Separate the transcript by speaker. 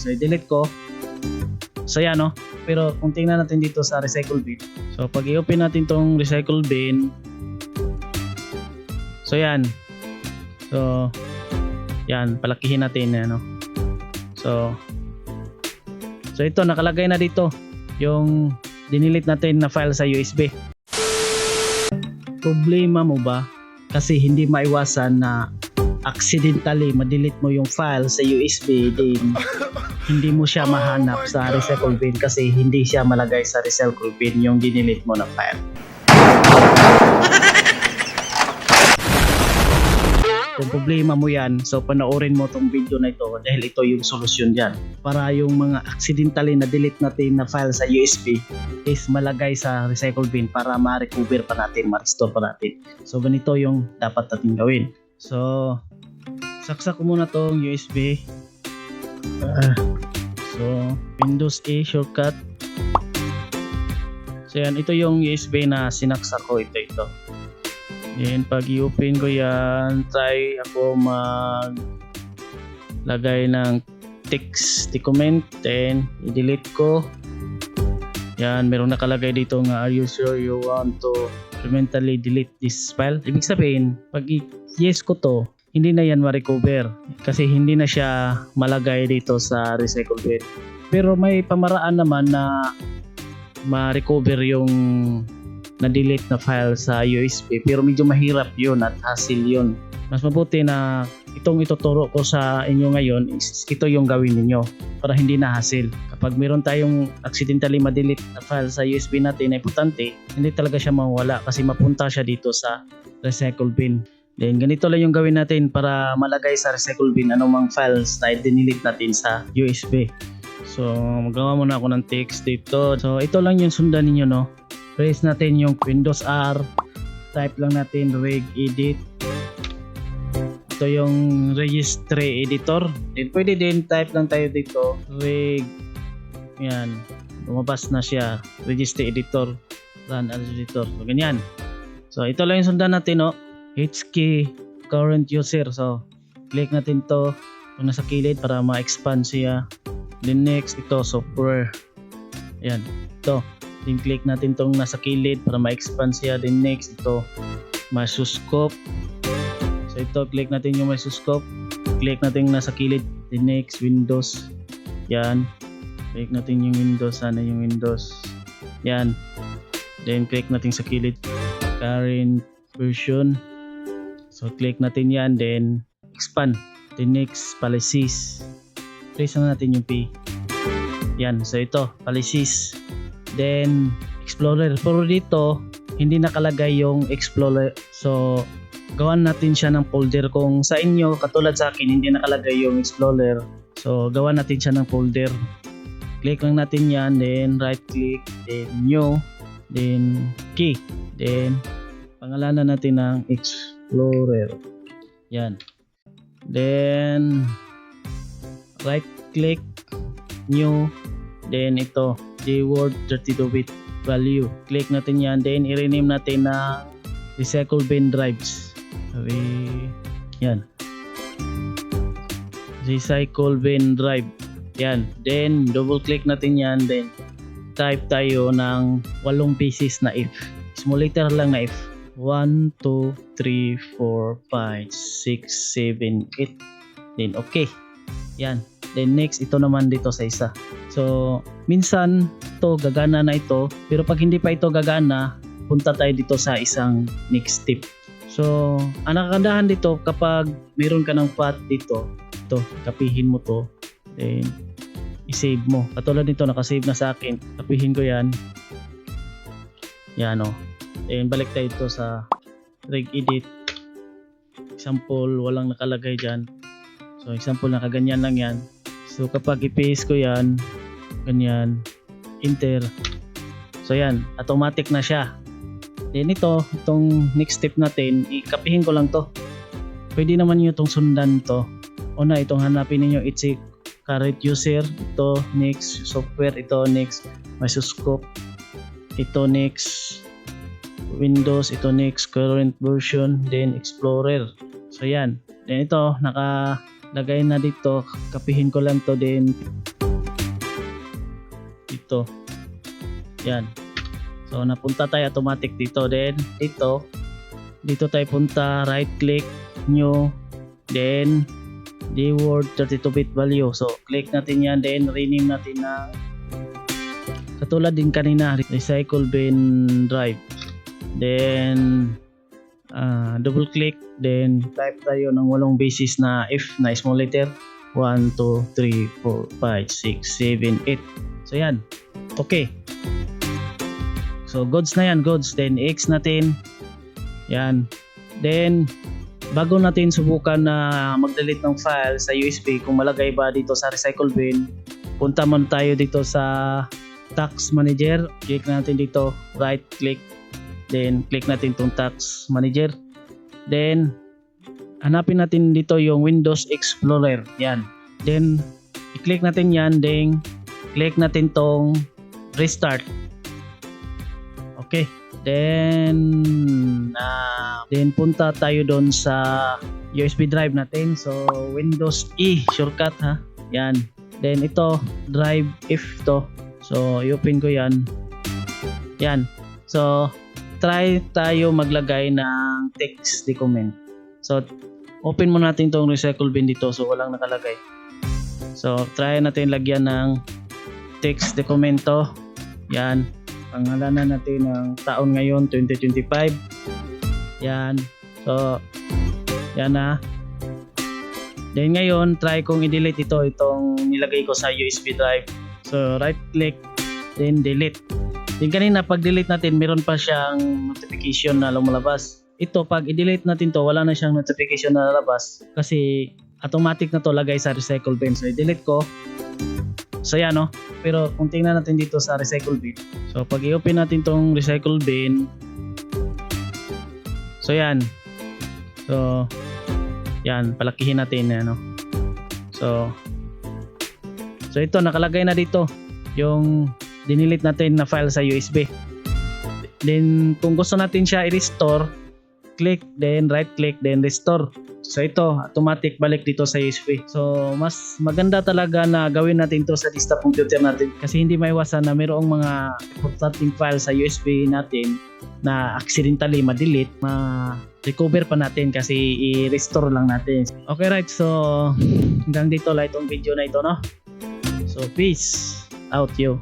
Speaker 1: So, i-delete ko. So, yan, no? Pero kung tingnan natin dito sa recycle bin. So, pag i-open natin tong recycle bin. So, yan. So, yan. Palakihin natin, ano. So, so ito, nakalagay na dito yung dinilit natin na file sa USB. Problema mo ba? Kasi hindi maiwasan na accidentally madelete mo yung file sa USB din hindi mo siya mahanap sa recycle bin kasi hindi siya malagay sa recycle bin yung dinelete mo na file. Kung problema mo yan, so panoorin mo tong video na ito dahil ito yung solusyon dyan. Para yung mga accidentally na delete natin na file sa USB is malagay sa recycle bin para ma-recover pa natin, ma-restore pa natin. So ganito yung dapat natin gawin. So, saksak ko muna tong USB. Ah, so, Windows A shortcut. So yan, ito yung USB na sinaksak ko. Ito, ito. Then pag i-open ko yan, try ako mag lagay ng text document then i-delete ko yan meron nakalagay dito nga are you sure you want to permanently delete this file ibig sabihin pag yes ko to. Hindi na yan ma-recover kasi hindi na siya malagay dito sa recycle bin. Pero may pamaraan naman na ma-recover yung na-delete na file sa USB pero medyo mahirap yun at hassle yun. Mas mabuti na itong ituturo ko sa inyo ngayon is ito yung gawin ninyo para hindi na hassle. Kapag meron tayong accidentally ma-delete na file sa USB natin na importante hindi talaga siya mawala kasi mapunta siya dito sa recycle bin then ganito lang yung gawin natin para malagay sa recycle bin anumang files na i-delete natin sa USB so magawa muna ako ng text dito. So ito lang yung sundan ninyo no? Press natin yung Windows R. Type lang natin reg edit. Ito yung registry editor. Then pwede din type lang tayo dito reg. Yan. Lumabas na siya. Registry editor. Run as editor. So ganyan. So ito lang yung sundan natin no HK current user. So click natin to kung nasa kilid para ma-expand siya. Then next ito software. Yan ito. Then click natin tong nasa kilid para ma-expand siya. Then next ito masuscope so ito click natin yung masuscope click natin yung nasa kilid. Then next windows. Yan click natin yung windows. Sana yung windows. Yan then click natin sa kilid. Current version so click natin yan then expand. Then next policies press na natin yung P. Yan so ito policies then explorer. Pero dito hindi nakalagay yung explorer. So gawan natin siya ng folder. Kung sa inyo katulad sa akin hindi nakalagay yung explorer. So gawan natin siya ng folder. Click lang natin yan then right click then new then key. Then pangalanan natin ng explorer yan then right click new then ito J-word 32-bit value. Click natin yan. Then, i-rename natin na recycle bin drives. Re yan. Recycle bin drive. Yan. Then, double click natin yan. Then, type tayo ng walong pieces na if. Small letter lang na if. 1, 2, 3, 4, 5, 6, 7, 8. Then, okay. Yan. Then next, ito naman dito sa isa. So, minsan to gagana na ito. Pero pag hindi pa ito gagana, punta tayo dito sa isang next step. So, ang nakakandahan dito kapag meron ka ng path dito, ito, kapihin mo to. Then, i-save mo. Katulad nito, nakasave na sa akin. Kapihin ko yan. Yan o. Then, balik tayo ito sa reg edit. Example, walang nakalagay dyan. So, example, nakaganyan lang yan. So, kapag i-paste ko yan, ganyan, enter. So, yan, automatic na siya. Then, ito, itong next step natin, ikapihin ko lang to. Pwede naman nyo itong sundan to. Una, itong hanapin ninyo, it's a current user. Ito, next, software. Ito, next, Microscope. Ito, next, Windows. Ito, next, current version. Then, Explorer. So, yan. Then, ito, naka lagay na dito kapihin ko lang to din dito. Yan. So napunta tayo automatic dito. Then dito, dito tayo punta, right click, new, then the word 32-bit value. So click natin yan, then rename natin na katulad din kanina, recycle bin drive. Then ah, double click, then type tayo ng walong basis na F na small letter. 1, 2, 3, 4, 5, 6, 7, 8. So yan. Okay. So goods na yan, goods. Then X natin. Yan. Then bago natin subukan na mag-delete ng file sa USB kung malagay ba dito sa recycle bin, punta man tayo dito sa tax manager. Click natin dito, right click. Then click natin tong tax manager. Then hanapin natin dito yung Windows Explorer. Yan. Then i-click natin yan, then click natin tong restart. Okay. Then ah, then punta tayo doon sa USB drive natin. So Windows E shortcut ha. Yan. Then ito drive F to. So i-open ko yan. Yan. So try tayo maglagay ng text document. So open mo natin tong recycle bin dito so walang nakalagay. So try natin lagyan ng text dokumento. Yan. Pangalanan natin ng taon ngayon 2025. Yan. So yan na. Then ngayon try kong i-delete ito itong nilagay ko sa USB drive. So right click then delete. Then kanina pag delete natin meron pa siyang notification na lumalabas. Ito pag i-delete natin to wala na siyang notification na lalabas kasi automatic na to lagay sa recycle bin. So i-delete ko. So yan no. Pero kung tingnan natin dito sa recycle bin. So pag i-open natin tong recycle bin. So yan. So yan palakihin natin ano. So So ito nakalagay na dito yung dinilit natin na file sa USB. Then kung gusto natin siya i-restore, click then right click then restore. So ito, automatic balik dito sa USB. So mas maganda talaga na gawin natin to sa desktop computer natin kasi hindi maiwasan na mayroong mga importanteng file sa USB natin na accidentally ma-delete, ma-recover pa natin kasi i-restore lang natin. Okay right, so hanggang dito lang itong video na ito no. So peace out you.